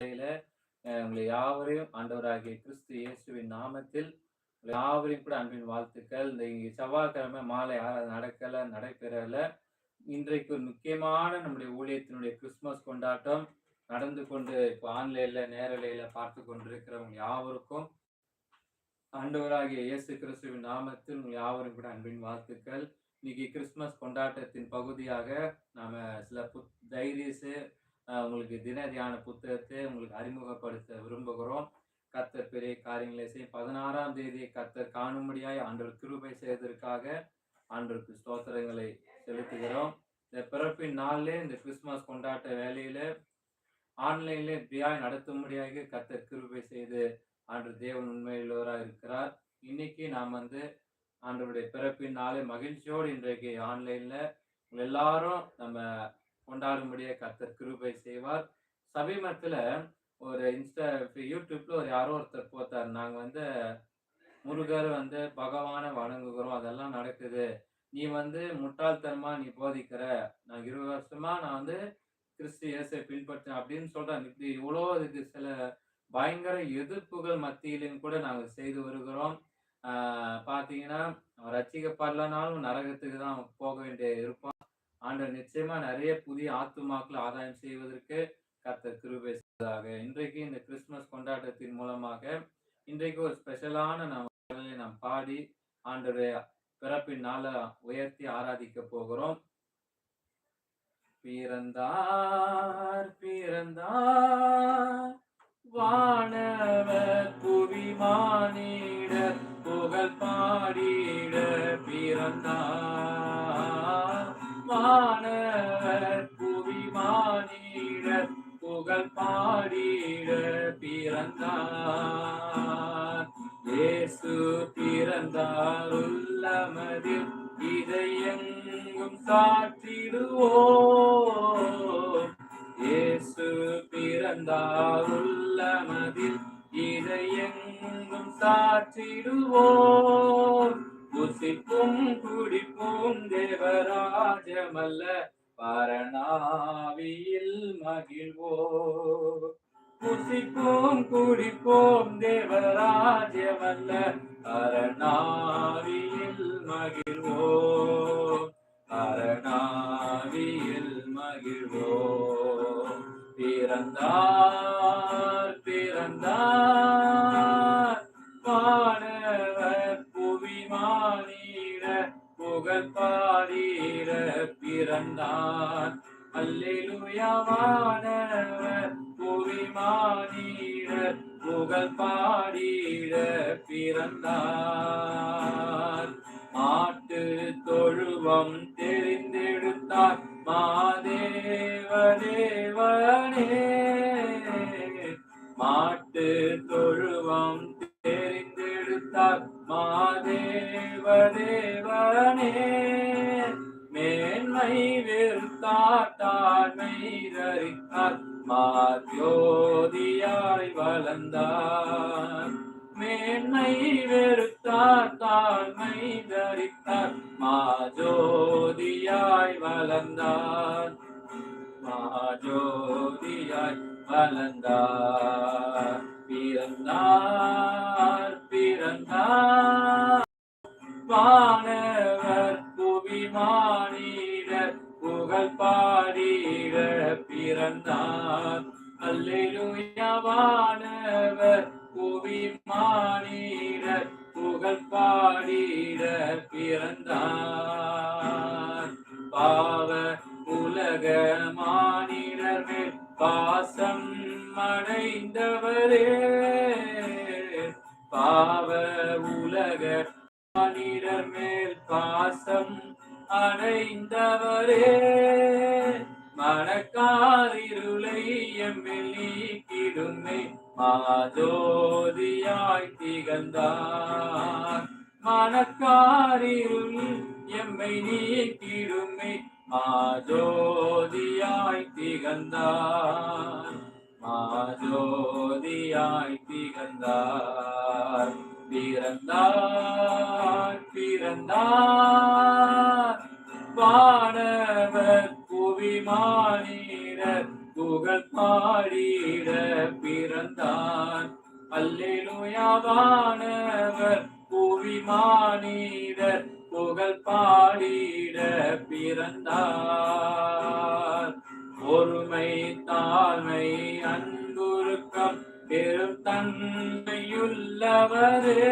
உங்களை யாவரையும் ஆண்டவராகிய கிறிஸ்து இயேசுவின் நாமத்தில் யாவரையும் கூட அன்பின் வாழ்த்துக்கள். இந்த இங்கே செவ்வாய்க்கிழமை மாலை ஆறாவது நடக்கல நடைபெறல. இன்றைக்கு ஒரு முக்கியமான நம்முடைய ஊழியத்தினுடைய கிறிஸ்துமஸ் கொண்டாட்டம் நடந்து கொண்டு இப்போ ஆன்லைன்ல நேரலையில பார்த்து கொண்டிருக்கிறவங்க யாவருக்கும் ஆண்டவராகிய இயேசு கிறிஸ்துவின் நாமத்தில் உங்கள் யாவரும் கூட அன்பின் வாழ்த்துக்கள். இன்னைக்கு கிறிஸ்துமஸ் கொண்டாட்டத்தின் பகுதியாக நாம சில புத் டைரிஸு உங்களுக்கு தின தியான புத்தகத்தை உங்களுக்கு அறிமுகப்படுத்த விரும்புகிறோம். கத்தர் பெரிய காரியங்களை செய்ய பதினாறாம் தேதி கத்தர் காணும்படியாய் ஆண்டவர் கிருபை செய்வதற்காக ஆண்டவருக்கு ஸ்தோத்திரங்களை செலுத்துகிறோம். இந்த பிறப்பின் நாளிலே இந்த கிறிஸ்துமஸ் கொண்டாட்ட வேலையில ஆன்லைன்ல இப்படியாய் நடத்தும்படியாக கத்தர் கிருபை செய்து ஆண்டு தேவன் உண்மையுள்ளவராக இருக்கிறார். இன்னைக்கு நாம் வந்து ஆண்டவருடைய பிறப்பின் நாளை மகிழ்ச்சியோடு இன்றைக்கு ஆன்லைன்ல எல்லாரும் நம்ம கொண்டாடும்படியே கர்த்தர் கிருபை செய்வார். சமீபத்துல ஒரு இன்ஸ்டா யூடியூப்ல ஒரு யாரோ ஒருத்தர் போத்தார் நாங்க வந்து முருகர் வந்து பகவானை வணங்குகிறோம். அதெல்லாம் நடக்குது. நீ வந்து முட்டாள்தனமா நீ போதிக்கிற. நான் இருபது வருஷமா நான் வந்து கிறிஸ்து இயேசை பின்பற்றேன் அப்படின்னு சொல்றேன் இப்படி இவ்வளோ இதுக்கு சில பயங்கர எதிர்ப்புகள் மத்தியிலும் கூட நாங்கள் செய்து வருகிறோம். பார்த்தீங்கன்னா பாத்தீங்கன்னா நரகத்துக்கு தான் போக வேண்டிய இருப்போம் ஆண்டவர் நிச்சயமா நிறைய புதிய ஆத்துமாக்களை ஆதாயம் செய்வதற்கு கர்த்தர் கிருபை செய்வதாக இன்றைக்கு இந்த கிறிஸ்துமஸ் கொண்டாட்டத்தின் மூலமாக இன்றைக்கு ஒரு ஸ்பெஷலான நாம் நாம் பாடி ஆண்டவரை பிறப்பின் நாளை உயர்த்தி ஆராதிக்க போகிறோம். பிறந்தார் பிறந்தார் வானவர் புவி புகழ் பாடிட பிறந்தார். வானவர் புவி மானிடர் புகழ் பாடிட பிறந்தார். இயேசு பிறந்தார் உள்ளமதில் இதையெங்கும் சாற்றிடுவோம் இயேசு பிறந்தார் உள்ளமதில் இதையெங்கும் சாற்றிடுவோம் புசிப்பும் குடிப்பும் தேவராஜமல்ல பரணாவியில் மகிழ்வோ புசிப்போம் குடிப்போம் தேவராஜமல்ல பரணாவியில் மகிழ்வோ அல்லேலுயாவானவர் புவி புகழ் பாடிட பிறந்தார். மாஜோதியாய் வளர்ந்தார். மாஜோதியாய் வளர்ந்தார். பிறந்தார் பிறந்தார். வானவர் புவி மானிடர் புகழ் பாடீர பிறந்தார். அல்லேலூயா வானவர் புவி மானிடர் பிறந்தார் மனக்காரிருள் எம்மை நீக்கிடுமே மாஜோதியாய் திகழ்ந்தார். மாஜோதியாய் திகழ்ந்தார். பிறந்தார் பிறந்தார். வானவர் புவி மானிடர் புகழ் பாடிட பிறந்தார். அல்லேலுயாவானவர் புவி புகழ் பாடிட பிறந்தார். பொறுமை தாழ்மை அன்புருக்கம் பெரும் தன்மையுள்ளவரே.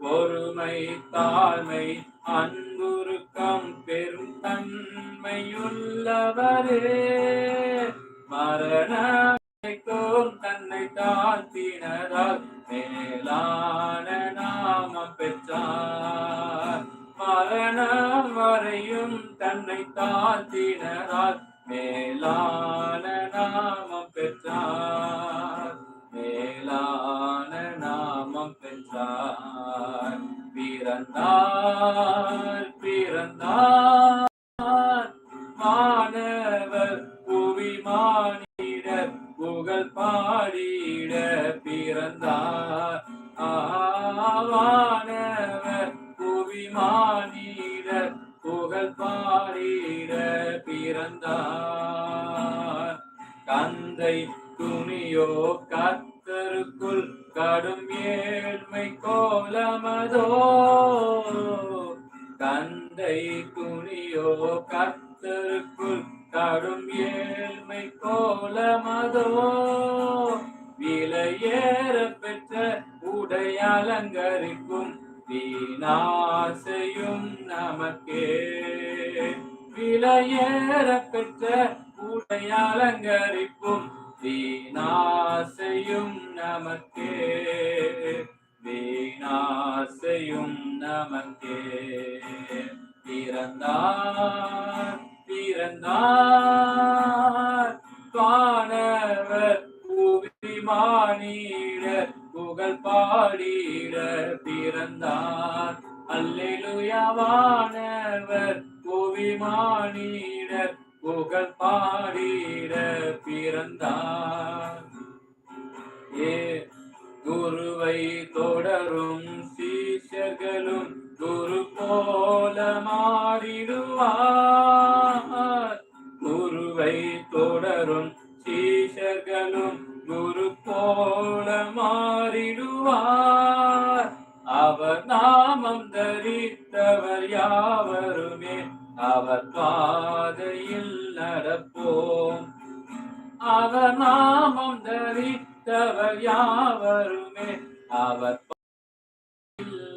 பொறுமை தாழ்மை அன்புருக்கம் பெரும் தன்மையுள்ளவரே. மரணம் தன்னை தாழ்த்தினதால் மேலான நாம பெற்றார். மரணம் வரையும் தன்னை தாத்தினரால் மேலான நாமம் பெற்றார். மேலான நாமம் பெற்றார். பிறந்தார் பிறந்தார். துணியோ கத்தருக்குள் கடும் ஏழ்மை கோலமதோ? கந்தை துணியோ கத்தருக்குள் கடும் ஏழ்மை கோலமதோ? விலையேற பெற்ற உடை அலங்கரிக்கும் வீணாசையும் நமக்கே. விலையேற பெற்ற உடை அலங்கரிக்கும் வீணாசையும் நமக்கே வீணாசையும் நமக்கே. பிறந்தார் பிறந்தார் வானவர் புவிமானிடர் புகழ் பாடிட பிறந்தார். அல்லேலுயாவானவர் புவிமானிடர் புகழ் பாடிட பிறந்தார். ஏ குருவை தொடரும் சீஷர்களும் குரு போல மாறிடுவார். குருவை தொடரும் சீஷர்களும் குரு போல மாறிடுவார். அவர் நாமம் தரித்தவர் யாவருமே அவர் பாதையில் நடப்போம். அவர் நாமம் தரித்தவர் யாவருமே அவர்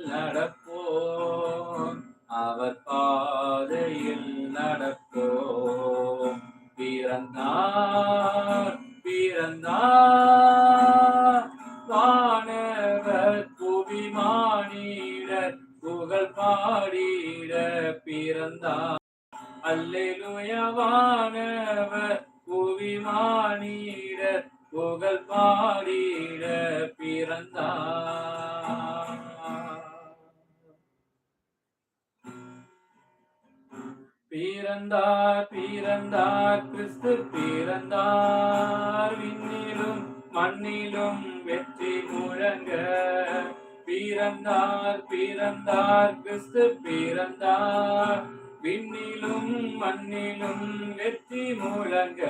நடப்போம். அவர் பாதையில் நடப்போம். பிறந்தார் பிறந்தார். அல்லேலுயவானவர் புவி மானிடர் புகழ் பாடிட பிறந்தார். பிறந்தார் பிறந்தார் கிறிஸ்து பிறந்தார். விண்ணிலும் மண்ணிலும் வெற்றி முழங்க. பிறந்தார் பிறந்தார் கிறிஸ்து பிறந்தார். விண்ணிலும் மண்ணிலும் வெற்றி முழங்க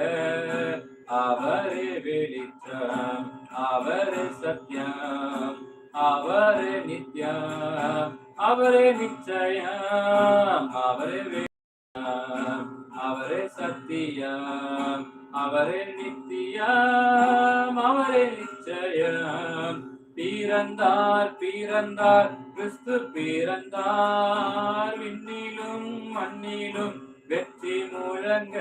அவரே வெளிச்சம் அவரே சத்தியம் அவரே நித்யம் அவரே நிச்சயம் அவரே வெளிச்சம், அவரே சத்தியம் அவரே நித்தியம் அவரே நிச்சயம். பிறந்தார் பிறந்தார் கிறிஸ்து பிறந்தார். விண்ணிலும் மண்ணிலும் வெற்றி முழங்க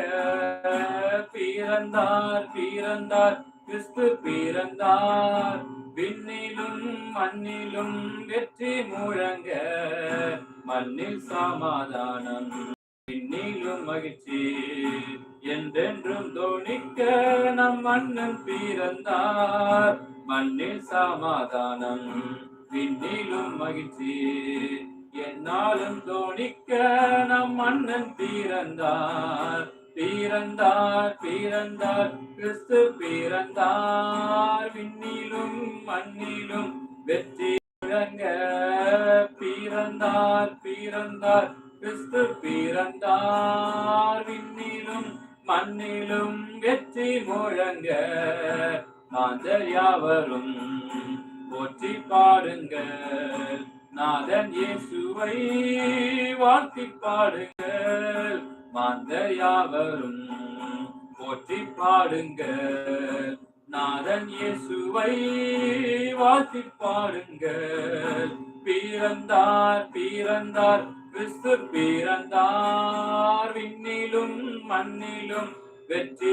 பிறந்தார் பிறந்தார் கிறிஸ்து பிறந்தார். விண்ணிலும் மண்ணிலும் வெற்றி முழங்க மண்ணில் சமாதானம் விண்ணிலும் மகிழ்ச்சி என்றென்றும் தோணிக்க நம் மன்னன் பிறந்தார். மண்ணில் சமாதானம் விண்ணிலும் மகிழ்ச்சி. என்னாலும் தோணிக்க நம் மன்னன் பிறந்தார். பிறந்தார் பிறந்தார் கிறிஸ்து பிறந்தார். விண்ணிலும் மண்ணிலும் வெற்றி முழங்க பிறந்தார் பிறந்தார் கிறிஸ்து பிறந்தார். விண்ணிலும் மண்ணிலும் வெற்றி முழங்க நாதர் யாவரும் போற்றி பாடுங்கள். நாதன் இயேசுவை வாழ்த்தி பாடுங்கள். மாந்தர் யாவரும் போற்றி பாடுங்கள். நாதன் இயேசுவை வாழ்த்தி பாடுங்கள். பிறந்தார் பிறந்தார் கிறிஸ்து பிறந்தார். விண்ணிலும் மண்ணிலும் வெற்றி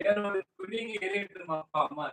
வேறொரு குடிங்க ஏறிட்டு அப்பா அம்மா?